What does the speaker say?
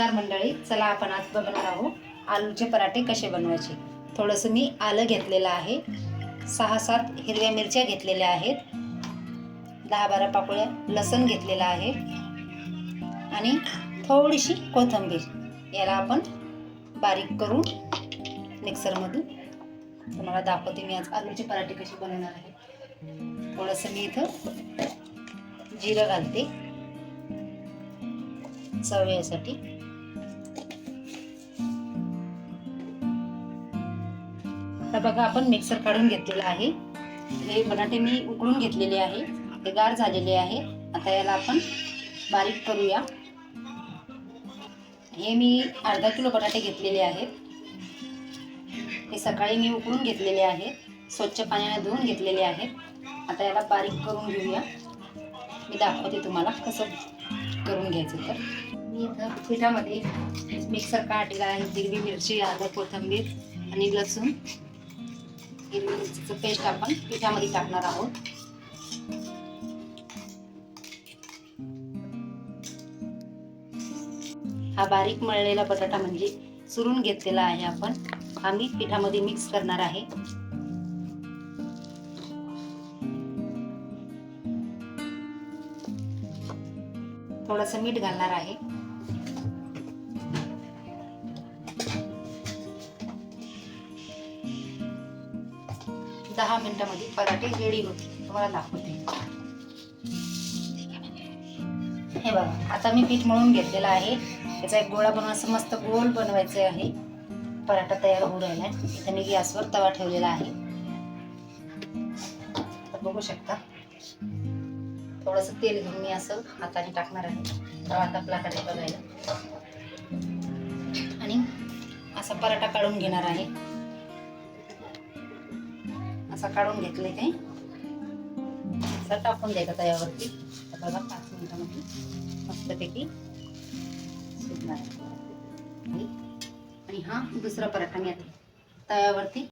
नमस्कार मंडळी चला आपण आज बघणार आहोत आलूचे पराठे कसे बनवायचे. थोडंसं मी आलं घेतलेलं आहे. सहा सात हिरव्या मिरच्या घेतलेल्या आहेत. दहा बारा पाकळ्या लसण घेतलेलं आहे. आणि थोडीशी कोथिंबीर याला आपण बारीक करून मिक्सरमधून तुम्हाला दाखवते मी आज आलूचे पराठे कसे बनवणार आहे. थोडंसं मी इथं जिरं घालते. चव यासाठी आता बघा आपण मिक्सर काढून घेतलेला आहे. हे बटाटे मी उकळून घेतलेले आहे. ते गार झालेले आहे. आता याला आपण बारीक करूया. हे मी अर्धा किलो बटाटे घेतलेले आहेत. हे सकाळी मी उकळून घेतलेले आहेत. स्वच्छ पाण्याने धुवून घेतलेले आहेत. आता याला बारीक करून घेऊया. मी दाखवते तुम्हाला कसं करून घ्यायचं तर. मी इथं पिठामध्ये मिक्सर काढलेला आहे. हिरवी मिरची अर्धा कोथिंबीर आणि लसूण. हिरवी मिरचीचं पेस्ट आपण पिठामध्ये टाकणार आहोत. हा बारीक मळलेला बटाटा म्हणजे चुरून घेतलेला आहे आपण. हा मी पिठामध्ये मिक्स करणार आहे. थोडंसं मीठ घालणार आहे. दहा मिनिटामध्ये पराठे रेडी होते तुम्हाला दाखवते. हे बघा आता मी पीठ मळून घेतलेलं आहे. त्याचा एक गोळा बनवा असं मस्त गोल बनवायचं आहे. पराठा तयार होऊ राहिला आहे. इथे मी गॅसवर तवा ठेवलेला आहे. तर बघू शकता. थोडंसं तेल घेऊन मी असं हाताने टाकणार आहे. तवा तपलाकडे बघायला. आणि असा पराठा काढून घेणार आहे. असा काढून घेतले ते असं टाकून द्यायचा तव्यावरती तर बघा पाच मिनिटामध्ये मस्तपैकी आणि आणि हा दुसरा पराठा मी आता तव्यावरती